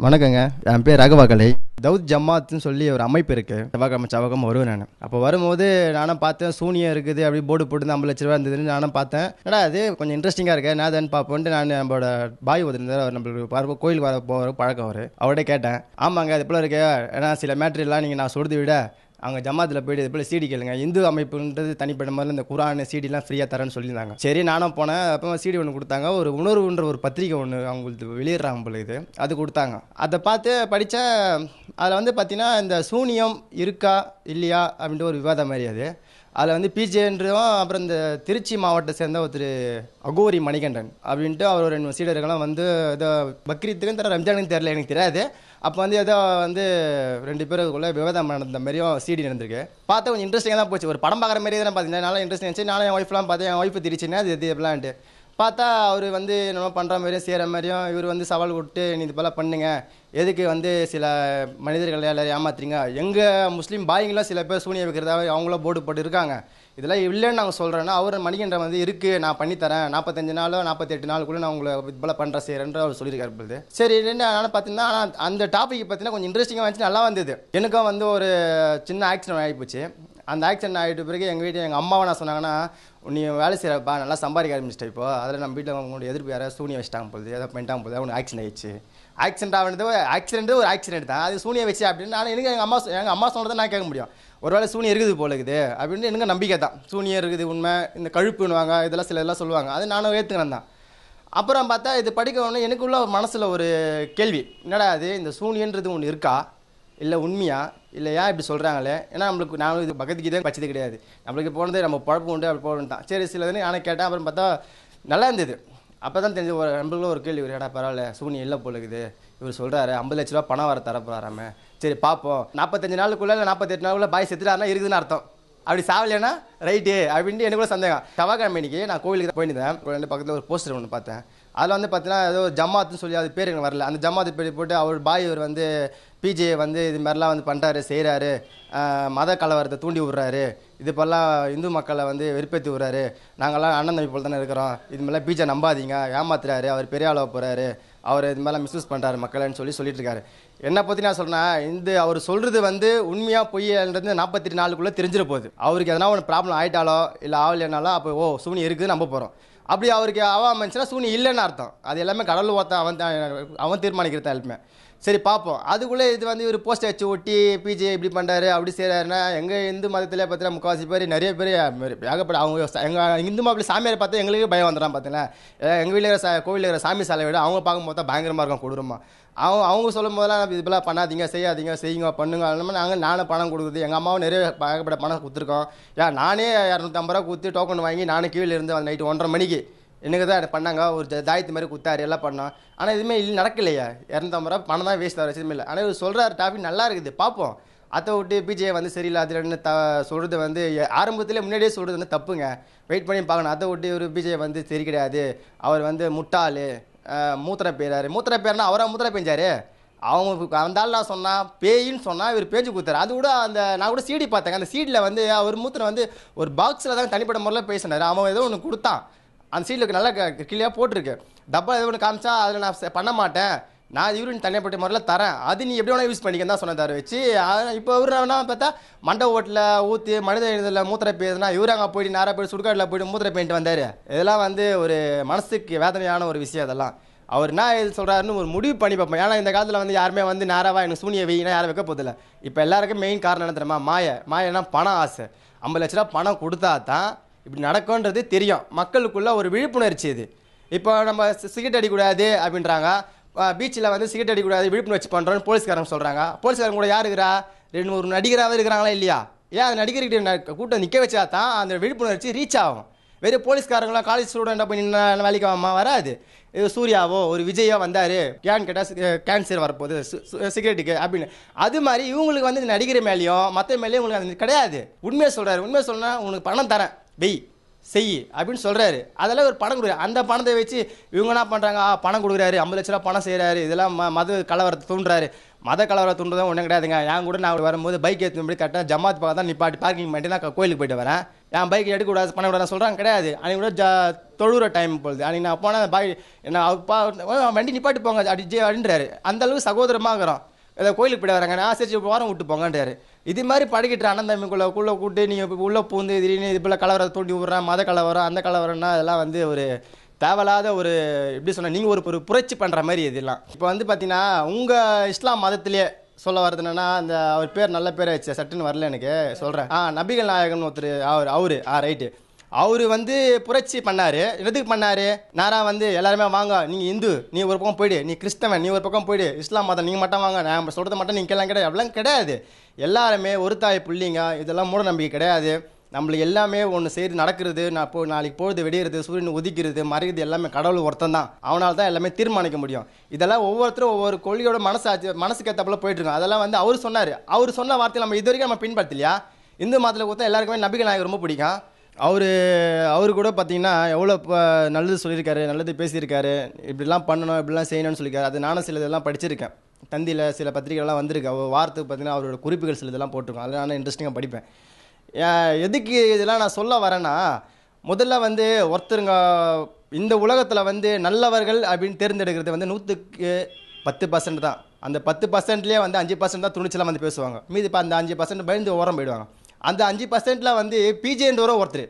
வணக்கங்க. என் பேர் ரகவகலை. தௌத் ஜமாத்னு சொல்லி ஒரு அமைப்பு இருக்குது செவ்வாய்க்கிழமை செவ்வாய்க்கிழமை வருவேன் நான். அப்போ வரும்போது நானும் பார்த்தேன் சூனியம் இருக்குது அப்படி போர்டு போட்டு ஐம்பது லட்ச ரூபா இருந்ததுன்னு நானும் பார்த்தேன். என்னடா அது கொஞ்சம் இன்ட்ரெஸ்டிங்காக இருக்கு நான் தான் பார்ப்போன்ட்டு நான் நம்மளோட பாய் ஒருத்தர் அவர் நம்மளுக்கு பார்ப்போம் கோயிலுக்கு வர போகிற பழக்கம் அவர். அவர்கிட்ட கேட்டேன். ஆமாங்க அது போல இருக்கு? ஏன்னா சில மேட்ரியெல்லாம் நீங்கள் நான் சொல்கிறது விட அவங்க ஜமாத்தில் போயிட்டு இது போல் சீடி கேளுங்க. இந்து அமைப்புன்றது தனிப்பட்ட மாதிரி இந்த குரான் சீடிலாம் ஃப்ரீயாக தரேன்னு சொல்லியிருந்தாங்க. சரி நானும் போனேன். அப்போ சீடி ஒன்று கொடுத்தாங்க. ஒரு உணர்வுன்ற ஒரு பத்திரிக்கை ஒன்று அவங்களுக்கு வெளியிடுறாங்க போல இது. அது கொடுத்தாங்க. அதை பார்த்து படித்தேன் அதில் வந்து பார்த்தீங்கன்னா இந்த சூனியம் இருக்கா இல்லையா அப்படின்ற ஒரு விவாதம் மாதிரி அது. அதில் வந்து பிஜேன்றதும் அப்புறம் இந்த திருச்சி மாவட்டத்தை சேர்ந்த ஒருத்தர் அகோரி மணிகண்டன் அப்படின்ட்டு அவர் ஒரு ரெண்டு சீடர்கள்லாம் வந்து இதை பக்ரீத்துக்கும் தெரியல ரம்ஜானுக்கும் தெரியல எனக்கு தெரியாது. அப்போ வந்து ஏதோ வந்து ரெண்டு பேருக்குள்ளே விவாதம் நடந்த மாதிரியும் சீடி நடந்திருக்கு. பார்த்தா கொஞ்சம் இன்ட்ரெஸ்டிங்காக தான் போச்சு. ஒரு படம் பார்க்குற மாதிரி தான் பார்த்தீங்கன்னா நல்லா இன்ட்ரெஸ்டிங் இருந்துச்சு. நானும் என் ஒய்ஃப்லாம் பார்த்தேன். என் ஒய்ஃப் திருச்சின்னா அது இது எப்படிலான்ட்டு பார்த்தா அவர் வந்து நம்ம பண்ணுற மாதிரியும் செய்கிற மாதிரியும் இவர் வந்து சவால் விட்டு நீ இது போல் பண்ணுங்க. எதுக்கு வந்து சில மனிதர்கள் எல்லாரும் ஏமாத்துறீங்க? எங்கள் முஸ்லீம் பாய்ங்களாம் சில பேர் சூனியம் வைக்கிறதா அவங்களும் போர்டு போட்டு இருக்காங்க இதெல்லாம் இல்லைன்னு நாங்கள் சொல்கிறேன்னா அவர் மணிகண்டம் வந்து இருக்குது நான் பண்ணித்தரேன் நாற்பத்தஞ்சு நாளோ நாற்பத்தெட்டு நாளுக்குள்ளே நான் உங்களை இது போல் பண்ணுறேன் செய்கிறேன்ற அவர் சொல்லியிருக்காரு பொழுது. சரி என்ன ஆனால் பார்த்தீங்கன்னா ஆனால் அந்த டாபிக் பார்த்தீங்கன்னா கொஞ்சம் இன்ட்ரெஸ்டிங்காக வந்துச்சு நல்லா வந்தது. எனக்கும் வந்து ஒரு சின்ன ஆக்சிடென்ட் ஆகிப்போச்சு அந்த ஆக்சிடென்ட் ஆகிட்ட பிறகு எங்கள் வீட்டில் எங்கள் அம்மாவை நான் சொன்னாங்கன்னா நீ வேலை செய்கிறப்பா நல்லா சம்பாதிக்க ஆரம்பிச்சிட்ட இப்போ. அதில் நம்ம வீட்டில் உங்களோட எதிர்ப்பு யாராவது சூனியம் வச்சிட்டாங்க போகுது ஏதாவது பண்ணிட்டாங்க போகுது அவனுக்கு ஆக்சிடென்ட் ஆயிடுச்சு. ஆக்சிடென்ட் ஆனது ஆக்சிடென்ட் ஒரு ஆக்சிடென்ட் தான். அது சூனியம் வச்சு அப்படின்னு நான் எனக்கு எங்கள் அம்மா எங்கள் அம்மா சொன்னதை நான் கேட்க முடியும். ஒரு வேளை சூனியம் இருக்குது போல இருக்குது அப்படின்னு எனக்கு நம்பிக்கை தான். சூனியம் இருக்குது உண்மை. இந்த கழுப்புன்னுவாங்க இதெல்லாம் சில இதெல்லாம் சொல்லுவாங்க. அது நானும் ஏற்றுக்கிறேன் தான். அப்புறம் பார்த்தா இது படிக்க உடனே எனக்குள்ள மனசில் ஒரு கேள்வி. என்னடா அது இந்த சூனியன்றது ஒன்று இருக்கா? இல்லை உண்மையா? இல்லை ஏன் இப்படி சொல்கிறாங்களே ஏன்னா நம்மளுக்கு நானும் இது பக்கத்துக்கு பச்சது கிடையாது. நம்மளுக்கு போனது நம்ம பழப்பு உண்டு அப்படி போகணும் தான். சரி சில இதுன்னு நானே கேட்டேன் அப்புறம் பார்த்தா நல்லா இருந்தது. அப்போ தான் தெரிஞ்சு ஒரு நம்மளுக்குள்ள ஒரு கேள்வி ஒரு ஏடா பரவாயில்ல சூனி இல்லை போல இருக்குது இவர் சொல்கிறாரு ஐம்பது லட்ச ரூபா பணம் வர தரப்போறாமே சரி பார்ப்போம் நாற்பத்தஞ்சு நாளுக்குள்ளே இல்லை நாற்பத்தெட்டு நாளுக்குள்ளே பாய் செத்துட்டாருன்னா இருக்குதுன்னு அர்த்தம். அப்படி சாவலையானா ரைட்டு அப்படின்ட்டு எனக்கு கூட சந்தேகம். செவ்வாய்க்கிழமை இன்னைக்கு நான் கோவிலுக்கு தான் போயிருந்தேன். பக்கத்தில் ஒரு போஸ்டர் ஒன்று பார்த்தேன். அதில் வந்து பார்த்தீங்கன்னா ஏதோ ஒரு ஜமாத்துன்னு சொல்லி அது பேர் எனக்கு வரல. அந்த ஜமாத்து பேர் போட்டு அவர் பாய் இவர் வந்து பிஜே வந்து இது மாதிரிலாம் வந்து பண்ணுறாரு செய்கிறாரு மத கலவரத்தை தூண்டி விடுறாரு. இது போலாம் இந்து மக்களை வந்து வெறுப்பேற்றி விடுறாரு. நாங்கள்லாம் அண்ணன் தம்பி போல் தானே இருக்கிறோம். இது மாதிரிலாம் பிஜே நம்பாதீங்க. ஏமாத்துறாரு. அவர் பெரிய அளவு போகிறாரு அவர் இது மாதிரிலாம் மிஸ்யூஸ் பண்ணுறாரு மக்களைன்னு சொல்லி சொல்லிட்டு இருக்காரு என்னை பற்றி நான் சொல்கிறேன் இந்த அவர் சொல்கிறது வந்து உண்மையாக பொய்யன்றது நாற்பத்தெட்டு நாளுக்குள்ளே தெரிஞ்சிட போகுது அவருக்கு எதனா ஒன்று ப்ராப்ளம் ஆகிட்டாலோ இல்லை ஆகலைனாலோ அப்போ ஓ சூனி இருக்குது நம்ப போகிறோம் அப்படி அவருக்கு ஆகாம சூனி இல்லைன்னு அர்த்தம். அது எல்லாமே கடலில் ஒருத்தன் அவன் தான் அவன் தீர்மானிக்கிறது எல்லாமே. சரி பார்ப்போம். அதுக்குள்ளே இது வந்து இவர் போஸ்டர் வச்சு ஒட்டி பிஜே இப்படி பண்ணுறாரு அப்படி செய்கிறாருன்னா எங்கள் இந்து மதத்தில் பார்த்தீங்கன்னா முக்கால்வாசி பேர் நிறைய பேர் ஏகப்பட அவங்க எங்கள் இந்து மாப்பிள்ளை சாமியார் பார்த்தா எங்களுக்கு பயம் வந்துடும் பார்த்தீங்களா? எங்கள் வீட்டில் இருக்கிற சா கோவிலில் இருக்கிற சாமி சாலை விட அவங்க பார்க்கும்போது தான் பயங்கரமாக இருக்கும் கொடூரமா. அவங்க அவங்க சொல்லும் போதெல்லாம் இதுபெல்லாம் பண்ணாதீங்க செய்யாதீங்க செய்யுங்க பண்ணுங்க. அந்த நாங்கள் நானும் பணம் கொடுக்குது எங்கள் அம்மாவும் நிறைய ஏகப்பட்ட பணம் கொடுத்துருக்கோம். யா நானே இரநூத்தம்பது ரூபா கொடுத்து டோக்கன் வாங்கி நானும் கீழே இருந்து அந்த நைட்டு ஒன்றரை மணிக்கு எனக்கு தான் பண்ணாங்க. ஒரு தாயத்து மாதிரி குத்தாரு எல்லாம் பண்ணோம். ஆனால் எதுவுமே இல்லை நடக்கலையா. இரநூத்தம்பது ரூபா பணம் தான் வேஸ்ட் ஆகிற எதுவுமே இல்லை. ஆனால் இவர் சொல்கிறார் டாபிக் நல்லா இருக்குது. பார்ப்போம் அதை விட்டு பிஜே வந்து சரியில்லை அதில் என்ன த சொல்கிறது வந்து ஆரம்பத்தில் முன்னாடியே சொல்கிறது வந்து தப்புங்க. வெயிட் பண்ணி பார்க்கணும். அதை விட்டு இவர் பிஜே வந்து சரி கிடையாது. அவர் வந்து முட்டாள். மூத்திர பேராரு மூத்திர பேர்னா அவராக மூத்திர பேஞ்சாரு? அவங்க அந்த நான் சொன்னால் பேயின்னு சொன்னால் இவர் பேஞ்சு கொடுத்தாரு. அது கூட அந்த நான் கூட சீடி பார்த்தேங்க. அந்த சீடில் வந்து அவர் மூத்திரம் வந்து ஒரு பாக்ஸில் தான் தனிப்பட்ட முறையில் பேசினார். அவன் ஏதோ ஒன்று கொடுத்தான். அந்த சீட்டில் நல்லா கிளியாக போட்டிருக்கு. டப்பா ஏதோ ஒன்று காமிச்சா அதில் நான் பண்ண மாட்டேன். நான் யூரின் தனிப்பட்ட முறையில் தரேன். அது நீ எப்படி வேணா யூஸ் பண்ணிக்கன்னு தான் சொன்னதாரு வச்சு இப்போ இவர் என்ன பார்த்தா மண்டை ஓட்டில் ஊற்றி மனித இதில் மூத்திர பேசுனா இவர் அங்கே போயிட்டு நேராக போயிட்டு சுடுகாட்டில் போயிட்டு மூத்திர பெயிண்ட் வந்தார். இதெல்லாம் வந்து ஒரு மனசுக்கு வேதனையான ஒரு விஷயம் அதெல்லாம். அவர் என்ன இது சொல்கிறாருன்னு ஒரு முடிவு பண்ணி பார்ப்போம். ஏன்னா இந்த காலத்தில் வந்து யாருமே வந்து நேராவா எனக்கு சூனியை வெயினா யாரும் வைக்க போதில்ல இப்போ எல்லாருக்கும் மெயின் காரணம் என்ன தெரியுமா? மாய. மாயனா பணம் ஆசை. ஐம்பது லட்ச ரூபா பணம் கொடுத்தா தான் இப்படி நடக்கும்ன்றது தெரியும். மக்களுக்குள்ள ஒரு விழிப்புணர்ச்சி இது. இப்போ நம்ம சிகரெட் அடிக்கக்கூடாது அப்படின்றாங்க. பீச்சில் வந்து சிகரெட் அடிக்கக்கூடாது விழிப்புணர்ச்சி பண்ணுறோன்னு போலீஸ்காரங்க சொல்கிறாங்க போலீஸ்காரங்க கூட யார் இருக்கிறா? ரெண்டு ஒரு நடிகராகவே இருக்கிறாங்களா இல்லையா? ஏன் அந்த நடிகர்கிட்ட ந- கூட்டம் நிற்க வச்சா தான் அந்த விழிப்புணர்ச்சி ரீச் ஆகும். வெறும் போலீஸ்காரங்களாம் காலேஜ் ஸ்டூடெண்ட்டாக போய் நின்று வேலைக்கு ஆகாமா வராது. இது சூர்யாவோ ஒரு விஜயோ வந்தார் கேன் கேட்டால் கேன்சர் வரப்போகுது சு- சிகரெட்டுக்கு அப்படின்னு. அது மாதிரி இவங்களுக்கு வந்து இந்த நடிகர் மேலேயும் மற்ற மேலேயும் உங்களுக்கு அது கிடையாது. உண்மையை சொல்கிறாரு உண்மையை சொன்னால் உனக்கு பணம் தரேன். வெய். செய் அப்படின்னு சொல்கிறாரு அதெல்லாம் ஒரு பணம் கொடுக்குறாரு. அந்த பணத்தை வச்சு இவங்க என்ன பண்ணுறாங்க பணம் கொடுக்குறாரு. ஐம்பது லட்ச ரூபா பணம் செய்கிறாரு இதெல்லாம் ம மத கலவரத்தை தூண்டுறாரு. மத கலவரம் தூண்டுறதும் ஒன்றும் கிடையாதுங்க. என் கூட நான் வரும்போது பைக் எடுத்து கரெக்டாக ஜமாத் பக்கம் தான் நிப்பாட்டி பார்க்கிங் பண்ணிட்டு நான் கோயிலுக்கு போயிட்டு வரேன். என் பைக் எடுக்கக்கூடாது கூட சொல்கிறாங்க கிடையாது. அன்றைக்கி கூட ஜா தொழுகிற டைம் போகுது அன்றைக்கி நான் போனால் பாய் என்ன அப்பா வண்டி நிப்பாட்டி போங்க அடி அப்படின்றாரு. அந்தளவுக்கு சகோதரமாக இருக்கிறோம் ஏதோ கோயிலுக்கு போயிட்டு வராங்க நான் சரி வாரம் விட்டு போங்கன்றாரு. இது மாதிரி படிக்கிட்டு அண்ணன் தம்பிக்குள்ள உள்ள கூட்டு நீங்கள் உள்ளே பூந்து திடீர்னு இது போல் கலவரம் தூண்டி விட்றேன் மத கலவரம் அந்த கலவரம்னா அதெல்லாம் வந்து ஒரு தேவையில்லாத ஒரு எப்படி சொன்ன நீங்கள் ஒரு ஒரு புரட்சி பண்ணுற மாதிரி இதெல்லாம். இப்போ வந்து பார்த்தீங்கன்னா உங்கள் இஸ்லாம் மதத்திலே சொல்ல வர்றது என்னன்னா அந்த அவர் பேர் நல்ல பேர் வச்சு சட்டுன்னு வரல எனக்கு சொல்கிறேன் ஆ நபிகள் நாயகன் ஒருத்தர் அவர் அவரு. ஆ ரைட்டு. அவர் வந்து புரட்சி பண்ணார். எதுக்கு பண்ணார்? நேரா வந்து எல்லாருமே வாங்க நீங்கள் இந்து நீ ஒரு பக்கம் போயிடு நீ கிறிஸ்தவன் நீ ஒரு பக்கம் போயிடு இஸ்லாம் மதம் நீங்கள் மட்டும் வாங்க நான் சொல்கிறது மட்டும் நீங்க எல்லாம் கிடையாது அப்படிலாம் கிடையாது. எல்லாருமே ஒரு தாய் புள்ளிங்க இதெல்லாம் மூட நம்பிக்கை கிடையாது. நம்மளுக்கு எல்லாமே ஒன்று செய்து நடக்கிறது நான் இப்போ நாளைக்கு பொழுது வெடிகிறது சூரியன் உதிக்கிறது மறைகிறது எல்லாமே கடவுள் ஒருத்தன் தான். அவனால் தான் எல்லாமே தீர்மானிக்க முடியும். இதெல்லாம் ஒவ்வொருத்தரும் ஒவ்வொரு கொள்கையோட மனசாச்சு மனசுக்கு ஏற்றப்பல போயிட்டுருக்கோம். அதெல்லாம் வந்து அவர் சொன்னார். அவர் சொன்ன வார்த்தையை நம்ம இது வரைக்கும் நம்ம பின்பற்றலையா? இந்து மதத்தில் கொடுத்தா எல்லாருக்குமே நபிகள் நாயகம் ரொம்ப பிடிக்கும். அவர் அவர் கூட பார்த்தீங்கன்னா எவ்வளோ இப்போ நல்லது சொல்லியிருக்காரு நல்லது பேசியிருக்காரு இப்படிலாம் பண்ணணும் இப்படிலாம் செய்யணும்னு சொல்லியிருக்காரு. அது நானும் சில இதெல்லாம் படிச்சிருக்கேன். தந்தியில் சில பத்திரிகைலாம் வந்திருக்கு. அவர் வார்த்தைக்கு பார்த்தீங்கன்னா அவரோட குறிப்புகள் சில இதெல்லாம் போட்டிருக்கோம். அதெல்லாம் நான் இன்ட்ரெஸ்டிங்காக படிப்பேன். எதுக்கு இதெல்லாம் நான் சொல்ல வரேன்னா முதல்ல வந்து ஒருத்தருங்க இந்த உலகத்தில் வந்து நல்லவர்கள் அப்படின்னு தேர்ந்தெடுக்கிறது வந்து நூற்றுக்கு பத்து பர்சன்ட் தான். அந்த பத்து பர்சன்ட்லேயே வந்து அஞ்சு பர்சன்ட் தான் துணிச்சலாக வந்து பேசுவாங்க. மீதி இப்போ அந்த அஞ்சு பர்சன்ட் பயந்து ஓரம் போயிடுவாங்க. அந்த அஞ்சு பர்சன்ட்டில் வந்து பிஜேன்றவரும் ஒருத்தர்.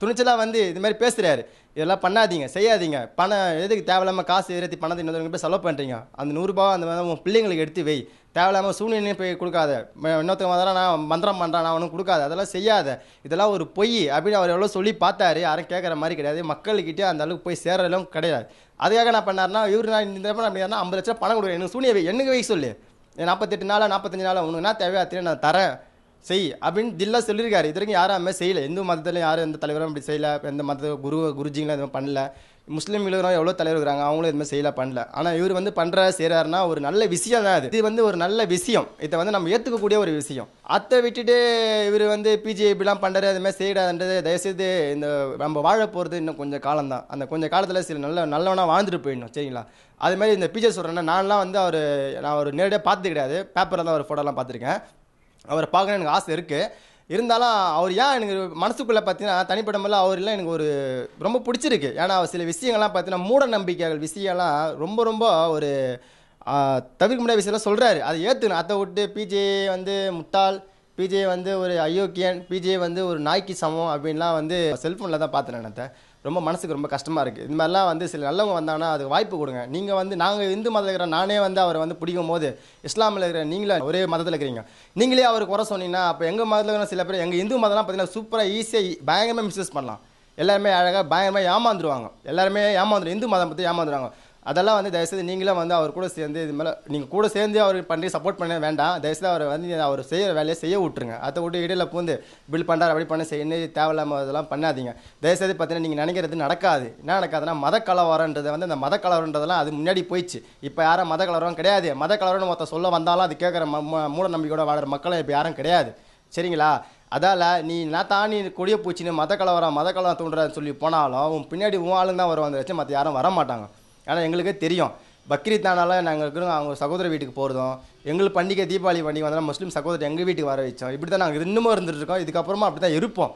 துணிச்சலாக வந்து இது மாதிரி பேசுகிறாரு இதெல்லாம் பண்ணாதீங்க செய்யாதீங்க. பணம் எதுக்கு தேவையில்லாமல் காசு ஏற்றி பணத்தை இன்னொரு போய் செலவு பண்ணுறீங்க அந்த நூறுரூபா அந்த மாதிரி உன் பிள்ளைங்களுக்கு எடுத்து வை. தேவையில்லாமல் சூழ்நிலையும் போய் கொடுக்காத. இன்னொருத்தவங்க அதெல்லாம் நான் மந்திரம் பண்ணுறேன் நான் ஒன்றும் கொடுக்காத. அதெல்லாம் செய்யாத. இதெல்லாம் ஒரு பொய் அப்படின்னு அவர் எவ்வளோ சொல்லி பார்த்தாரு யாரும் கேட்குற மாதிரி கிடையாது. மக்கள்கிட்டே அந்த அளவுக்கு போய் சேரலும் கிடையாது. அதுக்காக நான் பண்ணார்னா இவர் நான் இந்த தடவை ஐம்பது லட்சம் பணம் கொடுக்குறேன் எனக்கு சூனியவை என்னங்க வை சொல்லு. நாற்பத்தெட்டு நாளாக நாற்பத்தஞ்சு நாளாக உனக்கு என்ன தேவையா தெரியும் நான் தரேன். செய் அப்படின்னு தில்லா சொல்லியிருக்காரு. இது வரைக்கும் யாரும் அதுமாதிரி செய்யலை. இந்து மதத்துலையும் யாரும் எந்த தலைவரும் இப்படி செய்யலை. எந்த மத குரு குருஜிங்களும் எதுவும் பண்ணல. முஸ்லீம் இளைஞரும் எவ்வளோ தலைவர் இருக்கிறாங்க அவங்களும் எதுவுமே செய்யல பண்ணல. ஆனால் இவர் வந்து பண்ணுற செய்கிறாருன்னா ஒரு நல்ல விஷயம் தான் அது. இது வந்து ஒரு நல்ல விஷயம். இதை வந்து நம்ம ஏற்றுக்கக்கூடிய ஒரு விஷயம். அதை விட்டுட்டு இவர் வந்து பிஜே இப்படிலாம் பண்ணுறாரு அது செய்யறாதுன்றது தயவுசெய்து இந்த நம்ம வாழ போகிறது இன்னும் கொஞ்சம் காலம் தான். அந்த கொஞ்சம் காலத்தில் சில நல்ல நல்லவனாக வாழ்ந்துட்டு போயிடணும் சரிங்களா? அதுமாதிரி இந்த பிஜே சொல்கிறேன்னா நான்லாம் வந்து அவர் நான் ஒரு நேரடியாக பார்த்து கிடையாது பேப்பரில் தான் ஒரு ஃபோட்டோலாம் பார்த்துருக்கேன். அவரை பார்க்கணும்னு எனக்கு ஆசை இருக்குது இருந்தாலும் அவர் ஏன் எனக்கு மனசுக்குள்ளே பார்த்தீங்கன்னா தனிப்பட்ட முறையில் அவர் இல்லை எனக்கு ஒரு ரொம்ப பிடிச்சிருக்கு. ஏன்னா அவர் சில விஷயங்கள்லாம் பார்த்தீங்கன்னா மூட நம்பிக்கைகள் விஷயம்லாம் ரொம்ப ரொம்ப ஒரு தவிர்க்க முடியாத விஷயம்லாம் சொல்கிறாரு அதை ஏற்றுக்கணும் அதை விட்டு பிஜே வந்து முட்டாள் பிஜே வந்து ஒரு அயோக்கியன் பிஜே வந்து ஒரு நாய்க்கு சமம் அப்படின்லாம் வந்து செல்ஃபோனில் தான் பார்த்தேன் நான் ரொம்ப மனசுக்கு ரொம்ப கஷ்டமாக இருக்குது இந்த மாதிரிலாம் வந்து சில நல்லவங்க வந்தாங்கன்னா அது வாய்ப்பு கொடுங்க. நீங்கள் வந்து நாங்கள் இந்து மதத்தில் இருக்கிற நானே வந்து அவரை வந்து பிடிக்கும் போது இஸ்லாமில் இருக்கிற நீங்களே ஒரே மதத்தில் இருக்கிறீங்க. நீங்களே அவருக்கு குறை சொன்னீங்கன்னா அப்போ எங்கள் மதத்தில் இருக்கிற சில பேர் எங்கள் இந்து மதம்லாம் பார்த்தீங்கன்னா சூப்பராக ஈஸியாக பயங்கரமாக மிஸ்யூஸ் பண்ணலாம். எல்லாருமே அழகாக பயங்கரமாக ஏமாந்துருவாங்க. எல்லாருமே ஏமாந்துடும் இந்து மதம் பற்றி ஏமாந்துருவாங்க. அதெல்லாம் வந்து தயவுசெய்து நீங்களும் வந்து அவர் கூட சேர்ந்து இது மேலே நீங்கள் கூட சேர்ந்து அவர் பண்ணி சப்போர்ட் பண்ண வேண்டாம். தயவுசெய்து அவரை வந்து அவர் செய்கிற வேலையை செய்ய விட்ருங்க அதை விட்டு இடையில பூந்து பில் பண்ணுறாரு அப்படி பண்ண செய்யணும் தேவையில்லாமல் இதெல்லாம் பண்ணாதீங்க. தயவுசெய்து பார்த்தீங்கன்னா நீங்கள் நினைக்கிறது நடக்காது. என்ன நடக்காதுன்னா மத கலவரன்றது வந்து அந்த மத கலவரன்றதெல்லாம் அது முன்னாடி போயிடுச்சு. இப்போ யாரும் மத கலவரம் கிடையாது. மத கலவரம்னு ஒருத்தர் சொல்ல வந்தாலும் அது கேட்குற மூட நம்பிக்கையோட வாழற மக்களும் இப்போ யாரும் கிடையாது. சரிங்களா? அதால நீ நான் தானி நீ கொடிய பூச்சின்னு மத கலவரம் மத கலவரம் தூண்டுறன்னு சொல்லி போனாலும் உன் பின்னாடி உன் ஆளுங்க தான் வருவாங்க வச்சு மற்ற யாரும் வர மாட்டாங்க ஏன்னா எங்களுக்கே தெரியும். பக்ரீத் நாளால நாங்கள் இருக்கிறோம் அவங்க சகோதர வீட்டுக்கு போகிறதும் எங்களுக்கு பண்டிகை தீபாவளி பண்டிகை வந்தாலும் முஸ்லீம் சகோதரர் எங்கள் வீட்டுக்கு வர வச்சோம். இப்படி தான் நாங்கள் இன்னமும் இருந்துட்டு இருக்கோம். இதுக்கப்புறமா அப்படி தான் இருப்போம்.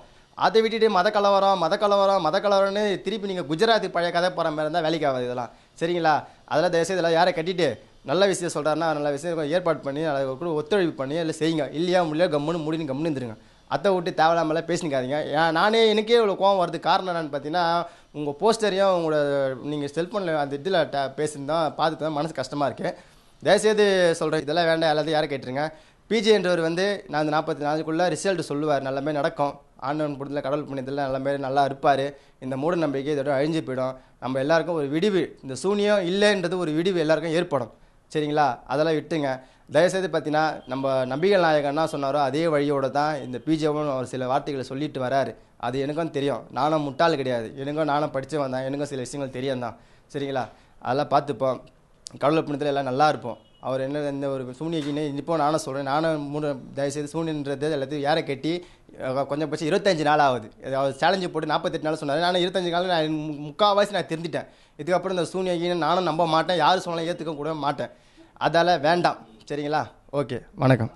அதை விட்டுட்டு மத கலவரம் மத கலவரம் மத கலவரம்னு திருப்பி நீங்கள் குஜராத்துக்கு பழைய கதை போகிற மாதிரி இருந்தால் வேலைக்கு ஆகாது இதெல்லாம். சரிங்களா? அதெல்லாம் தயவுசெய்து இதெல்லாம் யாரை கட்டிட்டு நல்ல விஷயம் சொல்கிறாருன்னா நல்ல விஷயம் ஏற்பாடு பண்ணி அதை கூட ஒத்துழைப்பு பண்ணி இல்லை செய்யுங்க. இல்லையா முடியல கம்முன்னு முடின்னு கம்முன்னு இருந்துருங்க. அதை விட்டு தேவையில்லாமலாம் பேசினிக்காதீங்க நானே எனக்கே இவ்வளோ கோவம் வருது காரணம் என்னன்னு பார்த்தீங்கன்னா உங்கள் போஸ்டரையும் உங்களோட நீங்கள் செல்ஃபோனில் அந்த இதில் ட பேசியிருந்தா பார்த்துட்டு தான் மனசு கஷ்டமாக இருக்குது தயவுசெய்து சொல்கிறேன் இதெல்லாம் வேண்டாம் எல்லாத்தையும் யாரை கேட்டுருங்க. பிஜேன்றவர் வந்து நான் அந்த நாற்பத்தி நாளுக்குள்ளே ரிசல்ட் சொல்லுவார் நல்லமே நடக்கும். ஆண்டவன் புடத்தில் கடவுள் புண்ணியத்தில் நல்ல நல்லா இருப்பார். இந்த மூட நம்பிக்கை இதோட அழிஞ்சு போயிடும். நம்ம எல்லாருக்கும் ஒரு விடிவு இந்த சூனியம் இல்லைன்றது ஒரு விடிவு எல்லாருக்கும் ஏற்படும். சரிங்களா? அதெல்லாம் விட்டுங்க தயவுசெய்து பார்த்தீங்கன்னா நம்ம நம்பிகள் நாயகன் என்ன சொன்னாரோ அதே வழியோட தான் இந்த பிஜேவும் அவர் சில வார்த்தைகளை சொல்லிட்டு வராரு. அது எனக்கும் தெரியும். நானும் முட்டாள் கிடையாது. எனக்கும் நானும் படித்து வந்தேன் எனக்கும் சில விஷயங்கள் தெரியும் தான். சரிங்களா? அதெல்லாம் பார்த்துப்போம். கடவுள் புண்ணியத்தில் எல்லாம் நல்லா இருப்போம். அவர் என்ன இந்த ஒரு சூனியக்கின்னு இப்போ நானும் சொல்கிறேன் நானும் மூணு தயவுசெய்து சூனியன்றது எல்லாத்தையும் யாரை கட்டி கொஞ்சம் பட்சம் இருபத்தஞ்சு நாள் ஆகுது அவர் சேலஞ்சு போட்டு நாற்பத்தெட்டு நாள் சொன்னார். நானும் இருபத்தஞ்சு நாள் நான் முக்கால்வாசி நான் தெரிஞ்சிட்டேன் இதுக்கப்புறம் இந்த சூனியக்கின்னு நானும் நம்ப மாட்டேன். யார் சொன்னாலும் ஏற்றுக்க கூட மாட்டேன். அதால் வேண்டாம். சரிங்களா? ஓகே வணக்கம்.